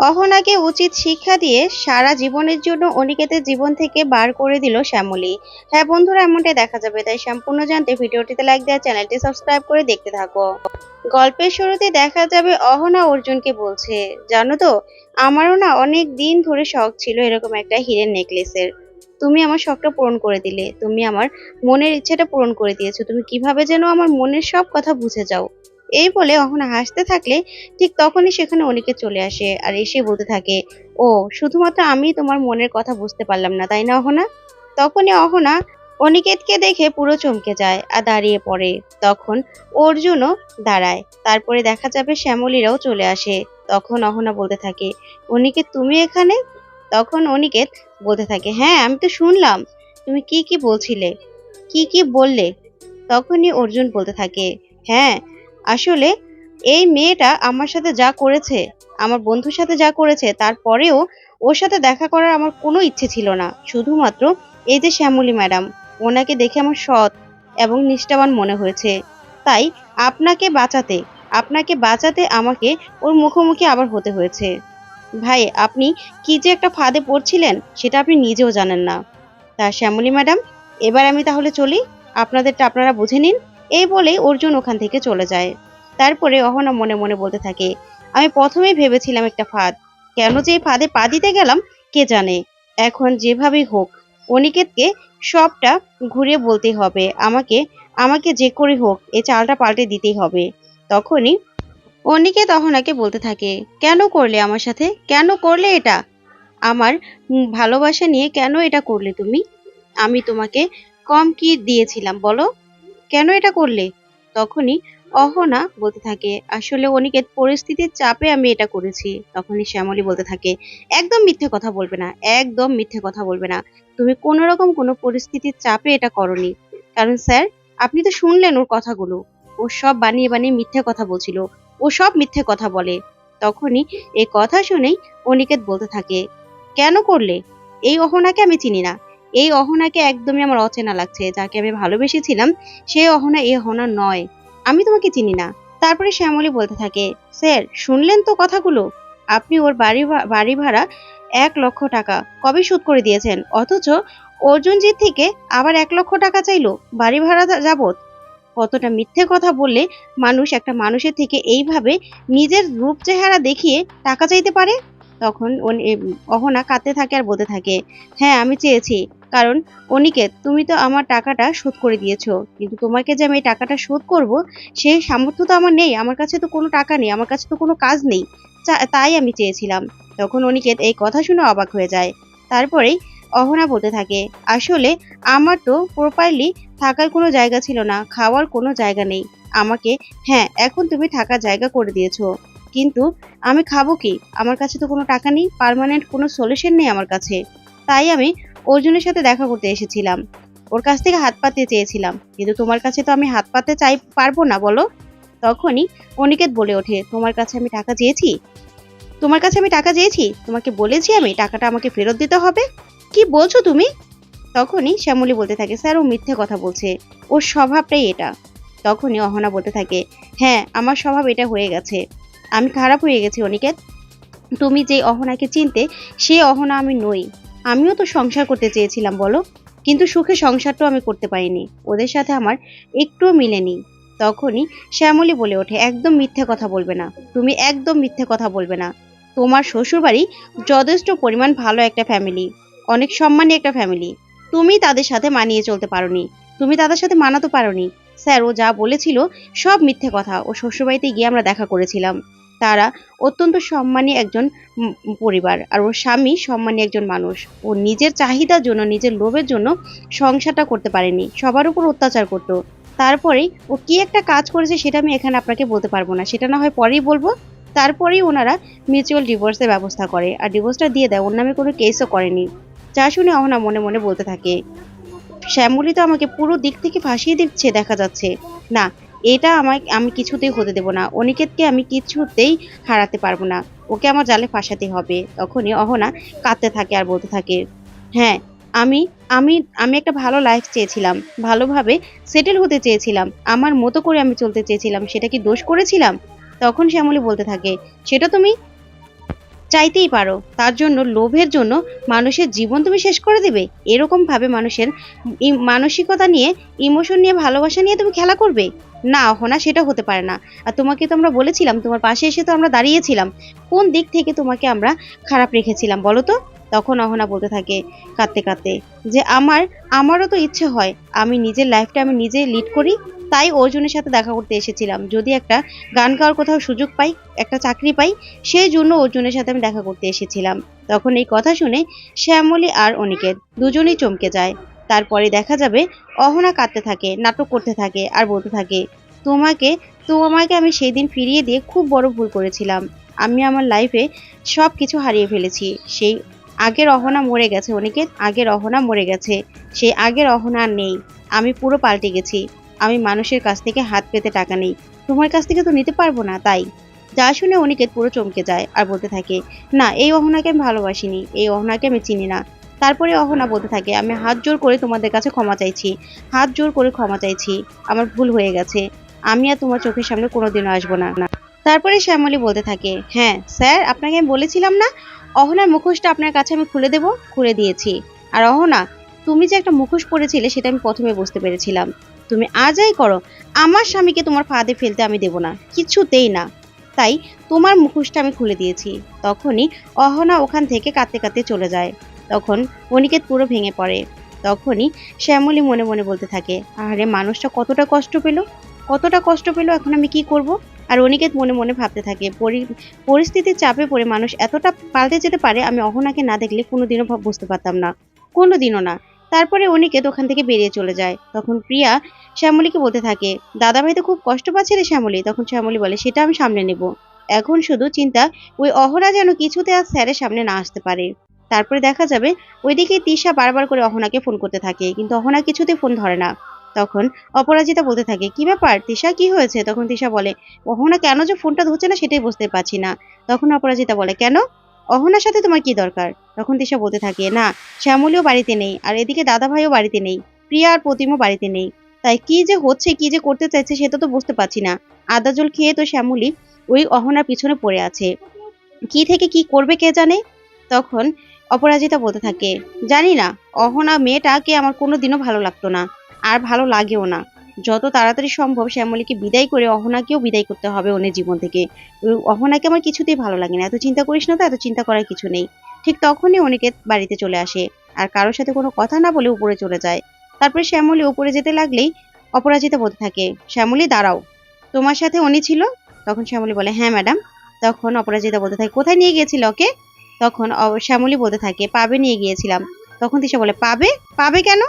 অহনাকে উচিত শিক্ষা দিয়ে সারা জীবনের জন্য অনিকেতের জীবন থেকে বার করে দিল শ্যামলী। হ্যাঁ বন্ধুরা, এমনটাই দেখা যাবে। তাই সম্পূর্ণ জানতে ভিডিওটিতে লাইক দেওয়া চ্যানেলটি সাবস্ক্রাইব করে দেখতে থাকো। গল্পের শুরুতে দেখা যাবে অহনা অর্জুনকে বলছে, জানো তো, আমারও না অনেক দিন ধরে শখ ছিল এরকম একটা হিরের নেকলেসের তুমি আমার শখটা পূরণ করে দিলে। তুমি আমার মনের ইচ্ছাটা পূরণ করে দিয়েছ। তুমি কীভাবে যেন আমার মনের সব কথা বুঝে যাও। এই বলে অহনা হাসতে থাকলে ঠিক তখনই সেখানে অনিকে চলে আসে আর এসে বলতে থাকে, ও, শুধুমাত্র আমি তোমার মনের কথা বুঝতে পারলাম না, তাই না অহনা? তখনই অহনা অনিকেতকে দেখে পুরো চমকে যায় আর দাঁড়িয়ে পড়ে। তখন অর্জুনও দাঁড়ায়। তারপরে দেখা যাবে শ্যামলীরাও চলে আসে। তখন অহনা বলতে থাকে, অনিকেত, তুমি এখানে? তখন অনিকেত বলতে থাকে হ্যাঁ আমি তো শুনলাম। তুমি কি কি বলছিলে? কি কি বললে? তখনই অর্জুন বলতে থাকে হ্যাঁ আসলে এই মেয়েটা আমার সাথে যা করেছে, আমার বন্ধুর সাথে যা করেছে, তারপরেও ওর সাথে দেখা করার আমার কোনো ইচ্ছে ছিল না। শুধুমাত্র এই যে শ্যামলী ম্যাডাম, ওনাকে দেখে আমার সৎ এবং নিষ্ঠাবান মনে হয়েছে। তাই আপনাকে বাঁচাতে আপনাকে বাঁচাতে আমাকে ওর মুখোমুখি আবার হতে হয়েছে। ভাই, আপনি কি যে একটা ফাঁদে পড়ছিলেন, সেটা আপনি নিজেও জানেন না। তা, শ্যামলী ম্যাডাম, এবার আমি তাহলে চলি। আপনাদেরটা আপনারা বুঝে নিন। এই বলেই অর্জুন ওখান থেকে চলে যায়। তারপরে অহনা মনে মনে বলতে থাকে, আমি প্রথমেই ভেবেছিলাম একটা ফাঁদ। কেন যে এই ফাঁদে পা দিতে গেলাম, কে জানে? এখন যেভাবেই হোক, অনিকেতকে সবটা ঘুরিয়ে বলতে হবে। আমাকে আমাকে যে করে হোক এই চালটা পাল্টে দিতেই হবে। তখনই অনিকেত অহনাকে বলতে থাকে, কেন করলে আমার সাথে? কেন করলে এটা? আমার ভালোবাসা নিয়ে কেন এটা করলে তুমি? আমি তোমাকে কম কি দিয়েছিলাম, বলো? কেন এটা করলে? তখনই অহনা বলতে থাকে, আসলে অনিকেত পরিস্থিতির চাপে আমি এটা করেছি। তখনই শ্যামলী বলতে থাকে, একদম মিথ্যে কথা বলবে না, একদম মিথ্যে কথা বলবে না। তুমি কোনো রকম কোনো পরিস্থিতির চাপে এটা করনি। কারণ স্যার, আপনি তো শুনলেন ওর কথাগুলো। ও সব বানিয়ে বানিয়ে মিথ্যে কথা বলছিল। ও সব মিথ্যে কথা বলে। তখনই এই কথা শুনেই অনিকেত বলতে থাকে, কেন করলে? এই অহনাকে আমি চিনি না। এই অহনাকে একদমই আমার অচেনা লাগছে, যাকে আমি ভালোবেসেছিলাম, সে অহনা এই অহনা নয়। আমি তোমাকে চিনি না। তারপরে শ্যামলী বলতে থাকে, স্যার, শুনলেন তো কথাগুলো? আপনি ওর বাড়ি বাড়ি ভাড়া এক লক্ষ টাকা কবে শোধ করে দিয়েছেন? অথচ অর্জুনজির থেকে আবার এক লক্ষ টাকা চাইলো, বাড়ি ভাড়া যা- যাবত কতটা মিথ্যে কথা বললে মানুষ একটা মানুষের থেকে এইভাবে নিজের রূপ চেহারা দেখিয়ে টাকা চাইতে পারে? তখন অহনা কাঁদতে থাকে আর বলতে থাকে হ্যাঁ আমি চেয়েছি। কারণ অনিকেত তুমি তো আমার টাকাটা শোধ করে দিয়েছ। কিন্তু তোমাকে যে আমি এই টাকাটা শোধ করব, সেই সামর্থ্য তো আমার নেই। আমার কাছে তো কোনো টাকা নেই। আমার কাছে তো কোনো কাজ নেই। তাই আমি চেয়েছিলাম। তখন অনিকেত এই কথা শুনে অবাক হয়ে যায়। তারপরেই অহনা বলতে থাকে, আসলে আমার তো প্রপারলি থাকার কোনো জায়গা ছিল না। খাওয়ার কোনো জায়গা নেই। আমাকে হ্যাঁ এখন তুমি থাকার জায়গা করে দিয়েছ। কিন্তু আমি খাব কি? আমার কাছে তো কোনো টাকা নেই পার্মানেন্ট কোনো সলিউশন নেই আমার কাছে। তাই আমি অর্জুনের সাথে দেখা করতে এসেছিলাম। ওর কাছ থেকে হাত পাতে চেয়েছিলাম। কিন্তু তোমার কাছে তো আমি হাত পাতে চাই, পারব না, বলো। তখনই অনিকেত বলে ওঠে, তোমার কাছে আমি টাকা চেয়েছি? তোমার কাছে আমি টাকা চেয়েছি? তোমাকে বলেছি আমি, টাকাটা আমাকে ফেরত দিতে হবে? কি বলছো তুমি? তখনই শ্যামলী বলতে থাকে, স্যার, ও মিথ্যে কথা বলছে। ওর স্বভাবটাই এটা। তখনই অহনা বলতে থাকে হ্যাঁ আমার স্বভাব এটা হয়ে গেছে। আমি খারাপ হয়ে গেছি অনিকেত। তুমি যে অহনাকে চিনতে, সে অহনা আমি নই। আমিও তো সংসার করতে চেয়েছিলাম, বলো। কিন্তু সুখে সংসারটাও আমি করতে পারিনি। ওদের সাথে আমার একটুও মিলেনি তখনই শ্যামলী বলে ওঠে, একদম মিথ্যে কথা বলবে না। তুমি একদম মিথ্যে কথা বলবে না। তোমার শ্বশুরবাড়ি যথেষ্ট পরিমাণ ভালো একটা ফ্যামিলি অনেক সম্মানী একটা ফ্যামিলি তুমি তাদের সাথে মানিয়ে চলতে পারোনি। তুমি তাদের সাথে মানাতে পারোনি। স্যার, ও যা বলেছিল সব মিথ্যে কথা। ও শ্বশুরবাড়িতে গিয়ে আমরা দেখা করেছিলাম। তারা অত্যন্ত সম্মানী একজন পরিবার। আর ওর স্বামী সম্মানী একজন মানুষ। ও নিজের চাহিদার জন্য, নিজের লোভের জন্য সংসারটা করতে পারেনি। সবার উপর অত্যাচার করতো। তারপরেই ও কি একটা কাজ করেছে সেটা আমি এখানে আপনাকে বলতে পারব না। সেটা না হয় পরেই বলব। তারপরেই ওনারা মিউচুয়াল ডিভোর্সের ব্যবস্থা করে। আর ডিভোর্সটা দিয়ে দেয়। ওর নামে কোনো কেসও করেনি। যা শুনে অহনা মনে মনে বলতে থাকে, শ্যামলী তো আমাকে পুরো দিক থেকে ফাঁসিয়ে দিচ্ছে, দেখা যাচ্ছে। না এটা আমায়, আমি কিছুতেই হতে দেব না। অনিকেতকে আমি কিছুতেই হারাতে পারব না। ওকে আমার জালে ফাঁসাতে হবে। তখনই অহনা কাঁদতে থাকে আর বলতে থাকে হ্যাঁ আমি আমি আমি একটা ভালো লাইফ চেয়েছিলাম। ভালোভাবে সেটেল হতে চেয়েছিলাম। আমার মতো করে আমি চলতে চেয়েছিলাম। সেটা কি দোষ করেছিলাম? তখন শ্যামলী বলতে থাকে, সেটা তুমি চাইতেই পারো। তার জন্য, লোভের জন্য মানুষের জীবন তুমি শেষ করে দেবে। এরকম ভাবে মানুষের মানসিকতা নিয়ে ইমোশন নিয়ে, ভালোবাসা নিয়ে তুমি খেলা করবে। না, অহনা, সেটা হতে পারে না। আর তোমাকে তো আমরা বলেছিলাম, তোমার পাশে এসে তো আমরা দাঁড়িয়েছিলাম। কোন দিক থেকে তোমাকে আমরা খারাপ রেখেছিলাম বলো তো? তখন অহনা বলতে থাকে কাঁদতে কাঁদতে যে, আমার, আমারও তো ইচ্ছে হয়। আমি নিজের লাইফটা আমি নিজে লিড করি তাই অর্জুনের সাথে দেখা করতে এসেছিলাম। যদি একটা গান গাওয়ার কোথাও সুযোগ পাই, একটা চাকরি পাই, সেই জন্য অর্জুনের সাথে আমি দেখা করতে এসেছিলাম। তখন এই কথা শুনে শ্যামলী আর অনিকেত দুজনেই চমকে যায়। তারপরে দেখা যাবে অহনা কাঁদতে থাকে, নাটক করতে থাকে আর বলতে থাকে, তোমাকে তোমাকে আমি সেই দিন ফিরিয়ে দিয়ে খুব বড় ভুল করেছিলাম। আমি আমার লাইফে সব কিছু হারিয়ে ফেলেছি। সেই আগের অহনা মরে গেছে, অনিকেত। আগের অহনা মরে গেছে। সেই আগের অহনা নেই। আমি পুরো পাল্টে গেছি। আমি মানুষের কাছ থেকে হাত পেতে টাকা নেই। তোমার কাছ থেকে তো নিতে পারব না, তাই? যা শুনে অনিকেত পুরো চমকে যায় আর বলতে থাকে, না, এই অহনাকে আমি ভালোবাসিনি, এই অহনাকে আমি চিনি না। তারপরে অহনা বলতে থাকে, আমি হাত জোর করে তোমাদের কাছে ক্ষমা চাইছি, হাত জোর করে ক্ষমা চাইছি, আমার ভুল হয়ে গেছে, আমি আর তোমার চোখের সামনে কোনোদিনও আসব না। না তারপরে শ্যামলী বলতে থাকে হ্যাঁ স্যার, আপনাকে আমি বলেছিলাম না, অহনার মুখোশটা আপনার কাছে আমি খুলে দেব, খুলে দিয়েছি। আর অহনা তুমি যে একটা মুখোশ পরেছিলে সেটা আমি প্রথমে বুঝতে পেরেছিলাম। তুমি আজাই করো, আমার স্বামীকে তোমার ফাঁদে ফেলতে আমি দেব না, কিছুতেই না। তাই তোমার মুখোশটা আমি খুলে দিয়েছি। তখনই অহনা ওখান থেকে কাঁদতে কাঁদতে চলে যায়। তখন অনিকেত পুরো ভেঙে পড়ে। তখনই শ্যামলী মনে মনে বলতে থাকে আরে মানুষটা কতটা কষ্ট পেল? কতটা কষ্ট পেল? এখন আমি কি করব? আর অনিকেত মনে মনে ভাবতে থাকে, পরি- পরিস্থিতির চাপে পড়ে মানুষ এতটা পাল্টে যেতে পারে, আমি অহনাকে না দেখলে কোনোদিনও বুঝতে পারতাম না। কোনোদিনও না। তারপরে অনিকেত ওখান থেকে বেরিয়ে চলে যায়। তখন প্রিয়া শ্যামলীকে বলতে থাকে দাদা ভাই তো খুব কষ্ট পাচ্ছে রে শ্যামলী। তখন শ্যামলী বলে, সেটা আমি সামনে নেব। এখন শুধু চিন্তা, ওই অহনা যেন কিছুতে আর স্যারের সামনে না আসতে পারে। তারপরে দেখা যাবে, ওইদিকে তিশা বারবার করে অহনাকে ফোন করতে থাকে, কিন্তু অহনা কিছুতে ফোন ধরে না। তখন অপরাজিতা বলতে থাকে, কি ব্যাপার? তিশা, কি হয়েছে? তখন তিশা বলে, অহনা কেন যে ফোনটা ধরছে না সেটাই বুঝতে পারছি না। তখন অপরাজিতা বলে, কেন? অহনার সাথে তোমার কি দরকার? তখন তিশা বলতে থাকে, না, শ্যামলীও বাড়িতে নেই, আর এদিকে দাদা ভাইও বাড়িতে নেই, প্রিয়া আর প্রতিমও বাড়িতে নেই। তাই কি যে হচ্ছে, কি যে করতে চাইছে সেটা তো বুঝতে পারছি না। আদা জল খেয়ে তো শ্যামলী ওই অহনার পিছনে পড়ে আছে। কি থেকে কি করবে কে জানে? তখন অপরাজিতা বলতে থাকে, জানি না, অহনা মেয়েটাকে আমার কোনোদিনও ভালো লাগতো না, আর ভালো লাগেও না। যত তাড়াতাড়ি সম্ভব শ্যামলীকে বিদায় করে অহনাকেও বিদায় করতে হবে ওনের জীবন থেকে। অহনাকে আমার কিছুতেই ভালো লাগে না। এত চিন্তা করিস না তো, এত চিন্তা করার কিছু নেই। ঠিক তখনই অনিকেত বাড়িতে চলে আসে আর কারোর সাথে কোনো কথা না বলে উপরে চলে যায়। তারপরে শ্যামলী উপরে যেতে লাগলেই অপরাজিতা বলতে থাকে, শ্যামলী, দাঁড়াও। তোমার সাথে উনি ছিল? তখন শ্যামলী বলে হ্যাঁ ম্যাডাম। তখন অপরাজিতা বলতে থাকে, কোথায় নিয়ে গিয়েছিল ওকে? তখন শ্যামলী বলতে থাকে, পাবে নিয়ে গিয়েছিলাম। তখন তিশা বলে, পাবে? পাবে কেন?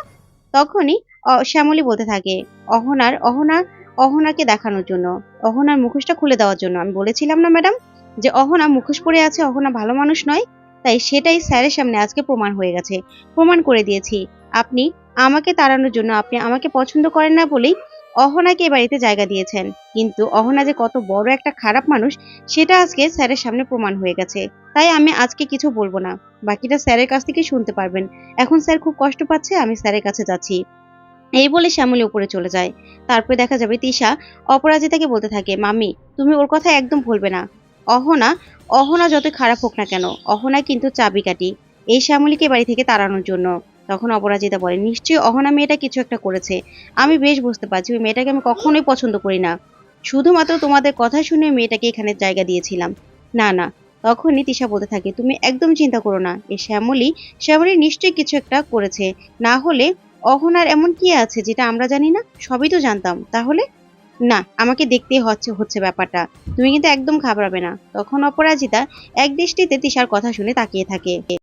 তখনই শ্যামলী বলতে থাকে, অহনার অহনার অহনাকে দেখানোর জন্য, অহনার মুখোশটা খুলে দেওয়ার জন্য। আমি বলেছিলাম না, ম্যাডাম, যে অহনা মুখোশ পরে আছে, অহনা ভালো মানুষ নয়। তাই সেটাই স্যারের সামনে আজকে প্রমাণ হয়ে গেছে। প্রমাণ করে দিয়েছি। আপনি আমাকে তাড়ানোর জন্য আপনি আমাকে পছন্দ করেন না বলেই অহনাকে এ বাড়িতে জায়গা দিয়েছেন। কিন্তু অহনা যে কত বড় একটা খারাপ মানুষ, সেটা আজকে স্যারের সামনে প্রমাণ হয়ে গেছে। তাই আমি আজকে কিছু বলব না। বাকিটা স্যারের কাছ থেকে শুনতে পারবেন। এখন স্যার খুব কষ্ট পাচ্ছে, আমি স্যারের কাছে যাচ্ছি। এই বলে শ্যামলী উপরে চলে যায়। তারপরে দেখা যাবে তিশা অপরাজিতাকে বলতে থাকে মামি তুমি ওর কথা একদম ভুলবে না। অহনা অহনা যত খারাপ হোক না কেন অহনা কিন্তু চাবিকাঠি। এই শ্যামলীকে বাড়ি থেকে তাড়ানোর জন্য। তখন অপরাজিতা বলে, নিশ্চয়ই অহনা মেয়েটা কিছু একটা করেছে। আমি বেশ বুঝতে পারছি, ওই মেয়েটাকে আমি কখনোই পছন্দ করি না। শুধুমাত্র তোমাদের কথা শুনে মেয়েটাকে এখানে জায়গা দিয়েছিলাম। না না, তখনই তিশা বলতে থাকে, তুমি একদম চিন্তা করো না। এই শ্যামলী শ্যামলী নিশ্চয়ই কিছু একটা করেছে। না হলে অহনার এমন কি আছে যেটা আমরা জানি না? সবই তো জানতাম। তাহলে? না, আমাকে দেখতেই হচ্ছে হচ্ছে ব্যাপারটা। তুমি কিন্তু একদম ঘাবড়াবে না। তখন অপরাজিতা এক দৃষ্টিতে তিশার কথা শুনে তাকিয়ে থাকে।